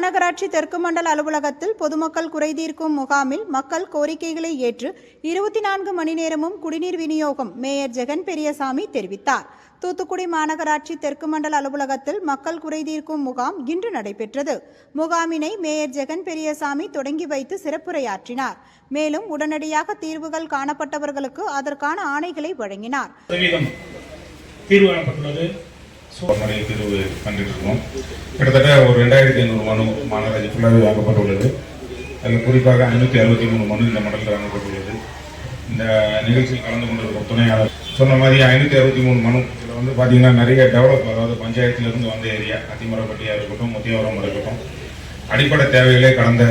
மாநகராட்சி தெற்கு மண்டல அலுவலகத்தில் பொதுமக்கள் குறைதீர்க்கும் முகாமில் மக்கள் கோரிக்கைகளை ஏற்று இருபத்தி நான்கு மணி நேரமும் குடிநீர் விநியோகம் மேயர் ஜெகன் பெரியசாமி தெரிவித்தார். தூத்துக்குடி மாநகராட்சி தெற்கு மண்டல அலுவலகத்தில் மக்கள் குறைதீர்க்கும் முகாம் இன்று நடைபெற்றது. முகாமினை மேயர் ஜெகன் பெரியசாமி தொடங்கி வைத்து சிறப்புரையாற்றினார். மேலும் உடனடியாக தீர்வுகள் காணப்பட்டவர்களுக்கு அதற்கான ஆணைகளை வழங்கினார். சதவீதம் தீர்வு காணப்பட்டுள்ளது இருக்கோம் கிட்டத்தட்ட ஒரு ரெண்டாயிரத்தி ஐநூறு மனு மாநகராட்சி ஃபுல்லாகவே வாங்கப்பட்டுள்ளது. அதில் குறிப்பாக ஐநூற்றி அறுபத்தி மூணு மனு இந்த மண்டலத்தில் வாங்கப்பட்டுள்ளது. இந்த நிகழ்ச்சியில் கலந்து கொண்டிருக்கும் துணையாளர் சொன்ன மாதிரி ஐநூற்றி அறுபத்தி மூணு மனு. இதில் வந்து பார்த்திங்கன்னா நிறைய டெவலப் அதாவது பஞ்சாயத்திலிருந்து வந்த ஏரியா அதிமரப்பட்டியாக இருக்கட்டும் முத்தியவரம் இருக்கட்டும். அடிப்படை தேவைகளே கடந்த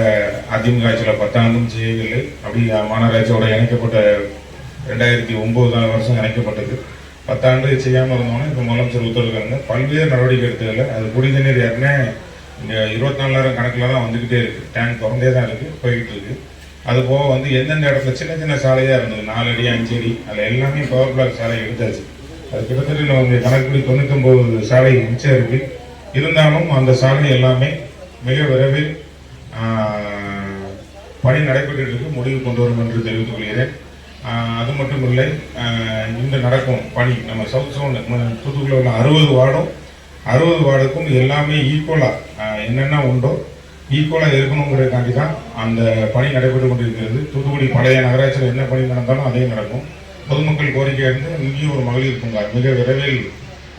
அதிமுக ஆட்சியில் பத்தாண்டும் செய்யவில்லை. அப்படி மாநகராட்சியோட இணைக்கப்பட்ட ரெண்டாயிரத்தி ஒன்பதாம் வருஷம் இணைக்கப்பட்டது. பத்தாண்டு செய்யாமல் இருந்தோன்னே இப்போ முதலமைச்சர் ஒத்துழைக்காங்க பல்வேறு நடவடிக்கை எடுத்ததில்ல அது குடித நீர் ஏற்கனவே இங்கே இருபத்தி நாலாயிரம் கணக்கில் தான் வந்துக்கிட்டே இருக்குது டேங்க் திறந்தே தான் இருக்குது போய்கிட்டு இருக்குது அது போக வந்து எந்தெந்த இடத்துல சின்ன சின்ன சாலையாக இருந்தது? நாலு அடி அஞ்சு அடி அதில் எல்லாமே பவர் பிளாக் சாலை எடுத்தாச்சு. அது கிட்டத்தட்ட நம்ம கணக்குப்படி தொண்ணூத்தொம்பது சாலை மிச்சம் இருக்குது இருந்தாலும் அந்த சாலை எல்லாமே மிக விரைவில் பணி நடைபெற்று இருக்கு. முடிவு கொண்டு வரும் என்று தெரிவித்துக் கொள்கிறேன். அது மட்டும் இல்லை இன்று நடக்கும் பணி நம்ம சவுத் சோன் தூத்துக்குடியில் உள்ள அறுபது வார்டும் அறுபது வார்டுக்கும் எல்லாமே ஈக்குவலாக என்னென்ன உண்டோ ஈக்குவலாக இருக்கணுங்கிறதுக்காண்டி தான் அந்த பணி நடைபெற்று கொண்டிருக்கிறது. தூத்துக்குடி பழைய நகராட்சியில் என்ன பணி நடந்தாலும் அதே நடக்கும். பொதுமக்கள் கோரிக்கையாக இருந்து இங்கேயும் ஒரு மகளிர் பூங்கா மிக விரைவில்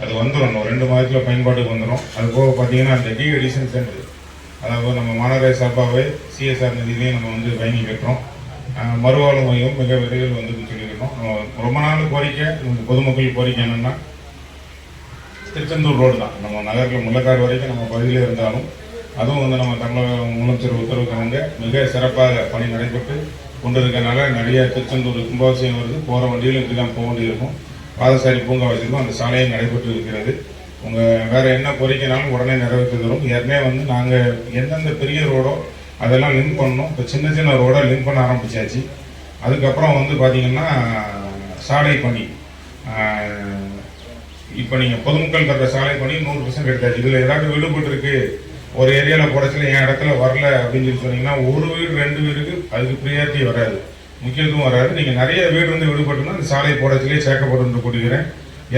அது வந்துடும் ஒரு ரெண்டு மாதத்தில் பயன்பாட்டுக்கு வந்துடும். அது போக பார்த்தீங்கன்னா அந்த டி எடிஷன் சென்டர் அதாவது நம்ம மாநகர சார்பாகவே சிஎஸ்ஆர் நிதியிலையும் நம்ம வந்து பயணி கட்டுறோம் மறுவாழ்வு மையம் மிக விரைவில் வந்து சொல்லியிருக்கோம் ரொம்ப நாள் கோரிக்கை நம்ம பொதுமக்கள் கோரிக்கை என்னென்னா திருச்செந்தூர் ரோடு தான். நம்ம நகரில் முள்ளக்காடு வரைக்கும் நம்ம பகுதியில் இருந்தாலும் அதுவும் வந்து நம்ம தமிழக முதலமைச்சர் உத்தரவுக்காங்க மிக சிறப்பாக பணி நடைபெற்று கொண்டிருக்கனால நிறைய திருச்செந்தூர் கும்பாபிஷேகம் வருது. போகிற வண்டியிலும் இப்படி தான் போக வேண்டியிருக்கும். பாதசாரி பூங்கா வச்சிருக்கோம். அந்த சாலையும் நடைபெற்று இருக்கிறது. உங்கள் வேறு என்ன கோரிக்கைனாலும் உடனே நிறைவேற்றி தரும். ஏற்கனவே வந்து நாங்கள் எந்தெந்த பெரிய ரோடோ அதெல்லாம் லிங்க் பண்ணோம் இப்போ சின்ன சின்ன ரோடை லிங்க் பண்ண ஆரம்பிச்சாச்சு. அதுக்கப்புறம் வந்து பார்த்திங்கன்னா சாலை பணி. இப்போ நீங்கள் பொதுமக்கள் தர சாலை பணி நூறு பர்சன்ட் எடுத்தாச்சு. இதில் ஏதாவது விடுபட்டு இருக்கு. ஒரு ஏரியாவில் குறைச்சல என் இடத்துல வரல அப்படின்னு சொல்லி சொன்னீங்கன்னா ஒரு வீடு ரெண்டு வீடுக்கு அதுக்கு ப்ரியாரிட்டி வராது. முக்கியத்துவம் வராது. நீங்கள் நிறைய வீடு வந்து விடுபட்டுனா அந்த சாலை போடச்சிலே சேர்க்கப்படும் கூட்டுகிறேன்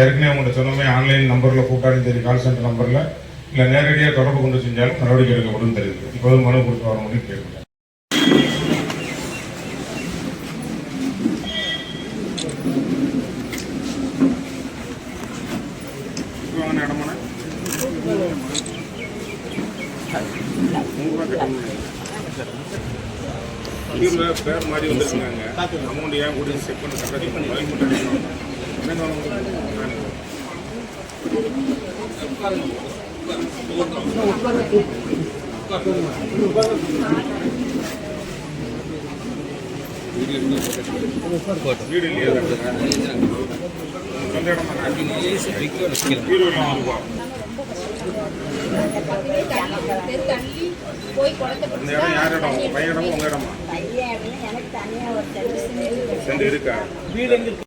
ஏற்கனவே உங்கள்கிட்ட சொன்னோமே ஆன்லைன் நம்பரில் கூப்பிட்டாலும் சரி கால் சென்டர் நம்பரில் இல்லை நேரடியாக தொடர்பு கொண்டு செஞ்சாலும் நடவடிக்கை எடுக்கப்படும் தெரியுது. இப்போது மனு கொடுத்து வர முடியும் கேட்குறேன் இடமான பேர் மாதிரி வந்திருக்காங்க. அமௌண்ட் ஏன் கூட செக் பண்ணி கரெக்டாக பண்ணி வாங்கி கொடுத்தாங்க என்ன சொன்னாங்க வீடு இல்லையா போய் பையன் இடமா உங்க இடமா எனக்கு தனியா ஒரு